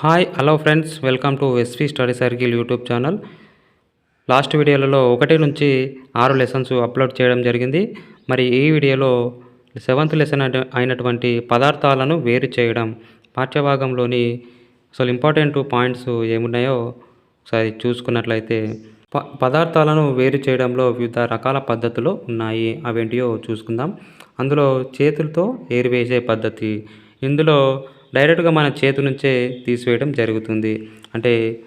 Hi hello friends welcome to SV study circle YouTube channel last వీడియోలలో ఒకటి నుంచి ఆరు లెసన్స్ అప్లోడ్ చేయడం జరిగింది. మరి ఈ వీడియోలో సెవెంత్ లెసన్ అయినటువంటి పదార్థాలను వేరు చేయడం పాఠ్యభాగంలోని అసలు ఇంపార్టెంట్ పాయింట్స్ ఏమున్నాయో ఒకసారి చూసుకున్నట్లయితే ప పదార్థాలను వేరు చేయడంలో వివిధ రకాల పద్ధతులు ఉన్నాయి. అవేంటియో చూసుకుందాం. అందులో చేతులతో ఏరివేసే పద్ధతి ఇందులో డైరెక్ట్గా మన చేతి నుంచే తీసివేయడం జరుగుతుంది. అంటే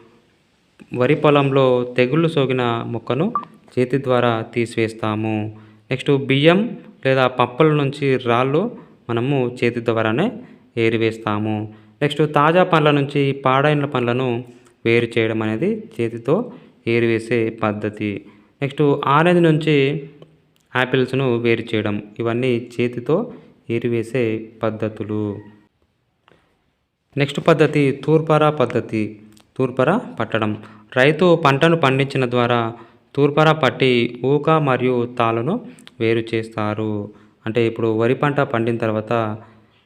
వరి పొలంలో తెగుళ్ళు సోకిన మొక్కను చేతి ద్వారా తీసివేస్తాము. నెక్స్ట్ బియ్యం లేదా పప్పుల నుంచి రాళ్ళు మనము చేతి ద్వారానే ఏరివేస్తాము. నెక్స్ట్ తాజా పండ్ల నుంచి పాడైన పండ్లను వేరు చేయడం అనేది చేతితో ఏరివేసే పద్ధతి. నెక్స్ట్ ఆరెంజ్ నుంచి యాపిల్స్ను వేరు చేయడం ఇవన్నీ చేతితో ఏరివేసే పద్ధతులు. నెక్స్ట్ పద్ధతి తూర్పార పద్ధతి తూర్పార పట్టడం. రైతు పంటను పండించిన ద్వారా తూర్పార పట్టి ఊక మరియు తాళను వేరు చేస్తారు. అంటే ఇప్పుడు వరి పంట పండిన తర్వాత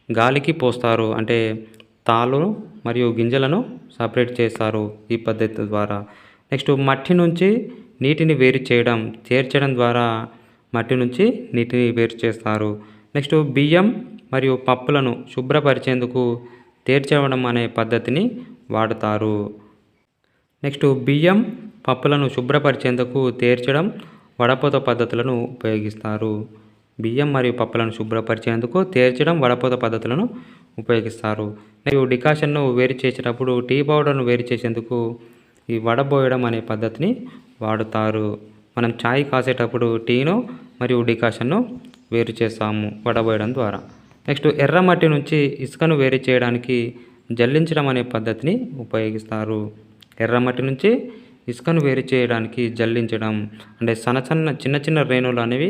గాలికి పోస్తారు. అంటే తాళ్ళు మరియు గింజలను సపరేట్ చేస్తారు ఈ పద్ధతి ద్వారా. నెక్స్ట్ మట్టి నుంచి నీటిని వేరు చేయడం చేర్చడం ద్వారా మట్టి నుంచి నీటిని వేరు చేస్తారు. నెక్స్ట్ బియ్యం మరియు పప్పులను శుభ్రపరిచేందుకు తేర్చడం అనే పద్ధతిని వాడతారు. నెక్స్ట్ బియ్యం పప్పులను శుభ్రపరిచేందుకు తేర్చడం వడపోత పద్ధతులను ఉపయోగిస్తారు. బియ్యం మరియు పప్పులను శుభ్రపరిచేందుకు తేర్చడం వడపోత పద్ధతులను ఉపయోగిస్తారు. మరియు డికాషన్ను వేరు చేసేటప్పుడు టీ పౌడర్ను వేరు చేసేందుకు ఈ వడబోయడం అనే పద్ధతిని వాడుతారు. మనం ఛాయ్ కాసేటప్పుడు టీను మరియు డికాషన్ను వేరు చేస్తాము వడబోయడం ద్వారా. నెక్స్ట్ ఎర్రమట్టి నుంచి ఇసుకను వేరు చేయడానికి జల్లించడం అనే పద్ధతిని ఉపయోగిస్తారు. ఎర్రమట్టి నుంచి ఇసుకను వేరు చేయడానికి జల్లించడం అంటే సన్న సన్న చిన్న చిన్న రేణువులు అనేవి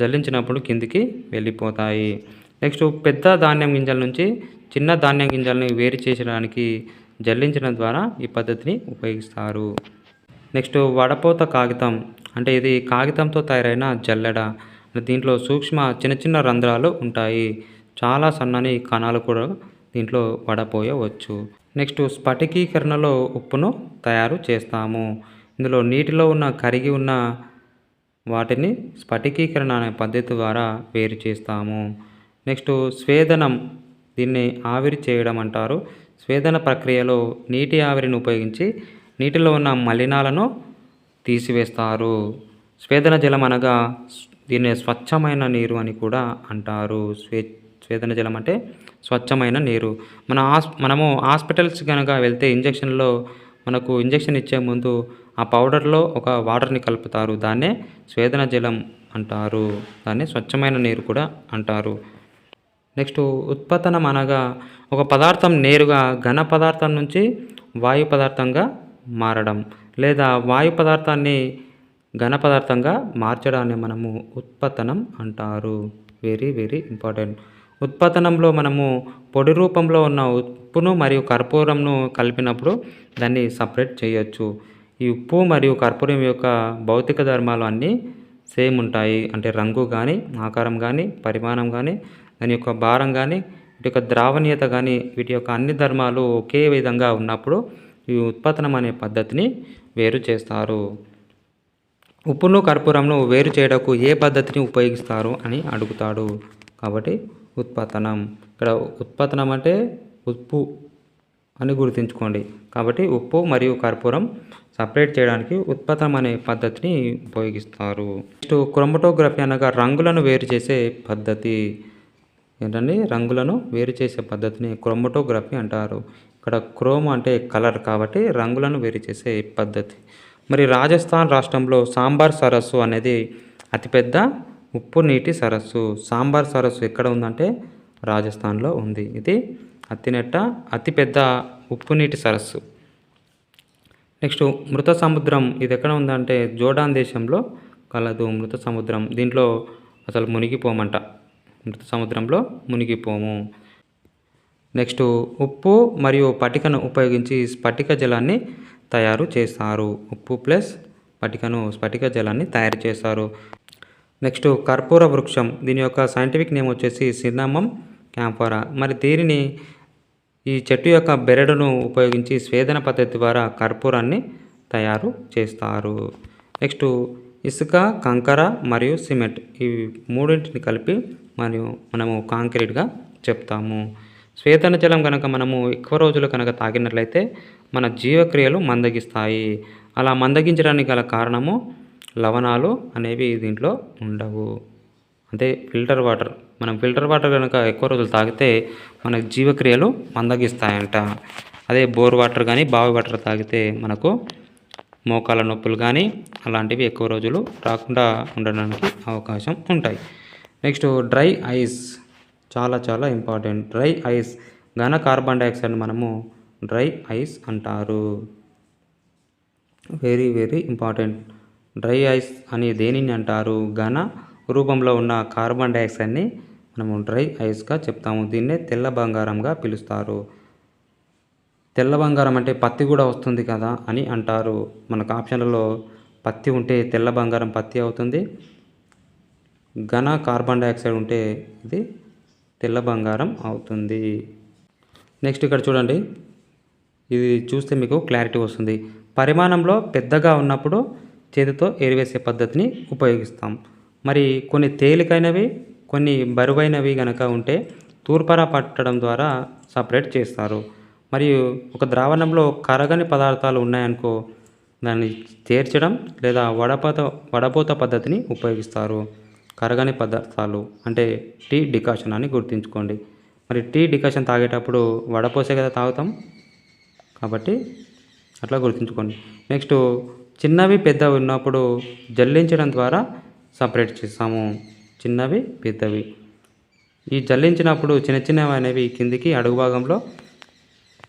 జల్లించినప్పుడు కిందికి వెళ్ళిపోతాయి. నెక్స్ట్ పెద్ద ధాన్యం గింజల నుంచి చిన్న ధాన్యం గింజల్ని వేరు చేసడానికి జల్లించడం ద్వారా ఈ పద్ధతిని ఉపయోగిస్తారు. నెక్స్ట్ వడపోత కాగితం అంటే ఇది కాగితంతో తయారైన జల్లెడ. దీంట్లో సూక్ష్మ చిన్న చిన్న రంధ్రాలు ఉంటాయి. చాలా సన్నని కణాలు కూడా దీంట్లో పడపోయవచ్చు. నెక్స్ట్ స్ఫటికీకరణలో ఉప్పును తయారు చేస్తాము. ఇందులో నీటిలో ఉన్న కరిగి ఉన్న వాటిని స్ఫటికీకరణ అనే పద్ధతి ద్వారా వేరు చేస్తాము. నెక్స్ట్ స్వేదనం దీన్ని ఆవిరి చేయడం అంటారు. స్వేదన ప్రక్రియలో నీటి ఆవిరిని ఉపయోగించి నీటిలో ఉన్న మలినాలను తీసివేస్తారు. స్వేదన జలం అనగా దీన్ని స్వచ్ఛమైన నీరు అని కూడా అంటారు. స్వే స్వేదన జలం అంటే స్వచ్ఛమైన నీరు. మన హాస్ మనము హాస్పిటల్స్ కనుక వెళ్తే ఇంజక్షన్లో మనకు ఇంజక్షన్ ఇచ్చే ముందు ఆ పౌడర్లో ఒక వాటర్ని కలుపుతారు. దాన్నే స్వేదన జలం అంటారు. దాన్ని స్వచ్ఛమైన నీరు కూడా అంటారు. నెక్స్ట్ ఉత్పతనం అనగా ఒక పదార్థం నేరుగా ఘన పదార్థం నుంచి వాయు పదార్థంగా మారడం లేదా వాయు పదార్థాన్ని ఘన పదార్థంగా మార్చడాన్ని మనము ఉత్పతనం అంటారు. Very very important. ఉత్పతనంలో మనము పొడి రూపంలో ఉన్న ఉప్పును మరియు కర్పూరంను కలిపినప్పుడు దాన్ని సపరేట్ చేయొచ్చు. ఈ ఉప్పు మరియు కర్పూరం యొక్క భౌతిక ధర్మాలు అన్నీ సేమ్ ఉంటాయి. అంటే రంగు కానీ ఆకారం కానీ పరిమాణం కానీ దాని యొక్క భారం కానీ వీటి యొక్క ద్రావణీయత కానీ వీటి యొక్క అన్ని ధర్మాలు ఒకే విధంగా ఉన్నప్పుడు ఈ ఉత్పతనం అనే పద్ధతిని వేరు చేస్తారు. ఉప్పును కర్పూరంను వేరు చేయడకు ఏ పద్ధతిని ఉపయోగిస్తారు అని అడుగుతాడు. కాబట్టి ఉత్పతనం. ఇక్కడ ఉత్పతనం అంటే ఉప్పు అని గుర్తుంచుకోండి. కాబట్టి ఉప్పు మరియు కర్పూరం సపరేట్ చేయడానికి ఉత్పత్తం అనే పద్ధతిని ఉపయోగిస్తారు. నెక్స్ట్ క్రోమటోగ్రఫీ అనగా రంగులను వేరు చేసే పద్ధతి. ఏంటండి? రంగులను వేరు చేసే పద్ధతిని క్రోమటోగ్రఫీ అంటారు. ఇక్కడ క్రోమ్ అంటే కలర్ కాబట్టి రంగులను వేరు చేసే పద్ధతి. మరి రాజస్థాన్ రాష్ట్రంలో సాంబార్ సరస్సు అనేది అతిపెద్ద ఉప్పు నీటి సరస్సు. సాంబార్ సరస్సు ఎక్కడ ఉందంటే రాజస్థాన్లో ఉంది. ఇది అతినెట్ట అతిపెద్ద ఉప్పు నీటి సరస్సు. నెక్స్ట్ మృత సముద్రం ఇది ఎక్కడ ఉందంటే జోడాన్ దేశంలో కలదు మృత సముద్రం. దీంట్లో అసలు మునిగిపోమంట. మృత సముద్రంలో మునిగిపోము. నెక్స్ట్ ఉప్పు మరియు పటికను ఉపయోగించి స్ఫటిక జలాన్ని తయారు చేస్తారు. ఉప్పు ప్లస్ పటికను స్ఫటిక జలాన్ని తయారు చేస్తారు. నెక్స్ట్ కర్పూర వృక్షం. దీని యొక్క సైంటిఫిక్ నేమ్ వచ్చేసి సిన్నమం క్యాంఫరా. మరి దీనిని ఈ చెట్టు యొక్క బెరడును ఉపయోగించి స్వేదన పద్ధతి ద్వారా కర్పూరాన్ని తయారు చేస్తారు. నెక్స్ట్ ఇసుక కంకర మరియు సిమెంట్ ఈ మూడింటిని కలిపి మరియు మనము కాంక్రీట్గా చెప్తాము. స్వేదన జలం కనుక మనము ఎక్కువ రోజులు కనుక తాగినట్లయితే మన జీవక్రియలు మందగిస్తాయి. అలా మందగించడానికి గల కారణము లవణాలు అనేవి దీంట్లో ఉండవు. అంటే ఫిల్టర్ వాటర్ మనం ఫిల్టర్ వాటర్ కనుక ఎక్కువ రోజులు తాగితే మన జీవక్రియలు మందగిస్తాయంట. అదే బోర్ వాటర్ కానీ బావి వాటర్ తాగితే మనకు మోకాల నొప్పులు కానీ అలాంటివి ఎక్కువ రోజులు రాకుండా ఉండడానికి అవకాశం ఉంటాయి. నెక్స్ట్ డ్రై ఐస్ చాలా చాలా ఇంపార్టెంట్. డ్రై ఐస్ ఘన కార్బన్ డైఆక్సైడ్ మనము డ్రై ఐస్ అంటారు. Very very important. Dry ice అని దేనిని అంటారు? ఘన రూపంలో ఉన్న కార్బన్ డైఆక్సైడ్ని మనము డ్రై ఐస్గా చెప్తాము. దీన్నే తెల్ల బంగారంగా పిలుస్తారు. తెల్ల బంగారం అంటే పత్తి కూడా వస్తుంది కదా అని అంటారు. మనకు ఆప్షన్లలో పత్తి ఉంటే తెల్ల బంగారం పత్తి అవుతుంది. ఘన కార్బన్ డైఆక్సైడ్ ఉంటే ఇది తెల్ల బంగారం అవుతుంది. నెక్స్ట్ ఇక్కడ చూడండి. ఇది చూస్తే మీకు క్లారిటీ వస్తుంది. పరిమాణంలో పెద్దగా ఉన్నప్పుడు చేతితో ఏరివేసే పద్ధతిని ఉపయోగిస్తాం. మరి కొన్ని తేలికైనవి కొన్ని బరువైనవి కనుక ఉంటే తూర్పార పట్టడం ద్వారా సపరేట్ చేస్తారు. మరియు ఒక ద్రావణంలో కరగని పదార్థాలు ఉన్నాయనుకో దాన్ని చేర్చడం లేదా వడపోత వడపోత పద్ధతిని ఉపయోగిస్తారు. కరగని పదార్థాలు అంటే టీ డికాషన్ అని గుర్తుంచుకోండి. మరి టీ డికాషన్ తాగేటప్పుడు వడపోసే కదా తాగుతాం? కాబట్టి అట్లా గుర్తుంచుకోండి. నెక్స్ట్ చిన్నవి పెద్దవి ఉన్నప్పుడు జల్లించడం ద్వారా సపరేట్ చేస్తాము. చిన్నవి పెద్దవి. ఈ జల్లించినప్పుడు చిన్న చిన్నవి అనేవి కిందికి అడుగు భాగంలో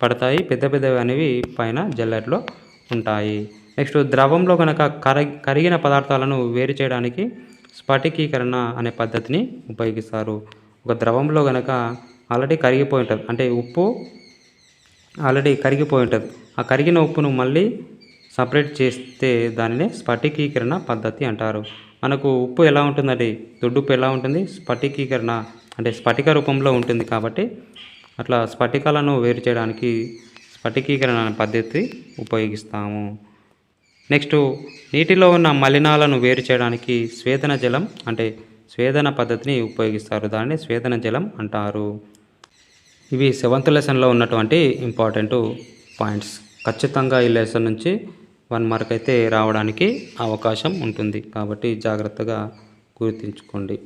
పడతాయి. పెద్ద పెద్దవి అనేవి పైన జల్లెట్లో ఉంటాయి. నెక్స్ట్ ద్రవంలో కనుక కర కరిగిన పదార్థాలను వేరు చేయడానికి స్ఫటికీకరణ అనే పద్ధతిని ఉపయోగిస్తారు. ఒక ద్రవంలో కనుక ఆల్రెడీ కరిగిపోయి ఉంటుంది అంటే ఉప్పు ఆల్రెడీ కరిగిపోయి ఉంటుంది. ఆ కరిగిన ఉప్పును మళ్ళీ సపరేట్ చేస్తే దానినే స్ఫటికీకరణ పద్ధతి అంటారు. మనకు ఉప్పు ఎలా ఉంటుందండి? దొడ్డుప్పు ఎలా ఉంటుంది? స్ఫటికీకరణ అంటే స్ఫటిక రూపంలో ఉంటుంది కాబట్టి అట్లా స్ఫటికాలను వేరు చేయడానికి స్ఫటికీకరణ పద్ధతి ఉపయోగిస్తాము. నెక్స్ట్ నీటిలో ఉన్న మలినాలను వేరు చేయడానికి స్వేదన జలం అంటే స్వేదన పద్ధతిని ఉపయోగిస్తారు. దాన్ని స్వేదన జలం అంటారు. ఇవి సెవెంత్ లెసన్లో ఉన్నటువంటి ఇంపార్టెంట్ పాయింట్స్. ఖచ్చితంగా ఈ లెసన్ నుంచి వన్ మార్క్ అయితే రావడానికి అవకాశం ఉంటుంది. కాబట్టి జాగ్రత్తగా గుర్తుంచుకోండి.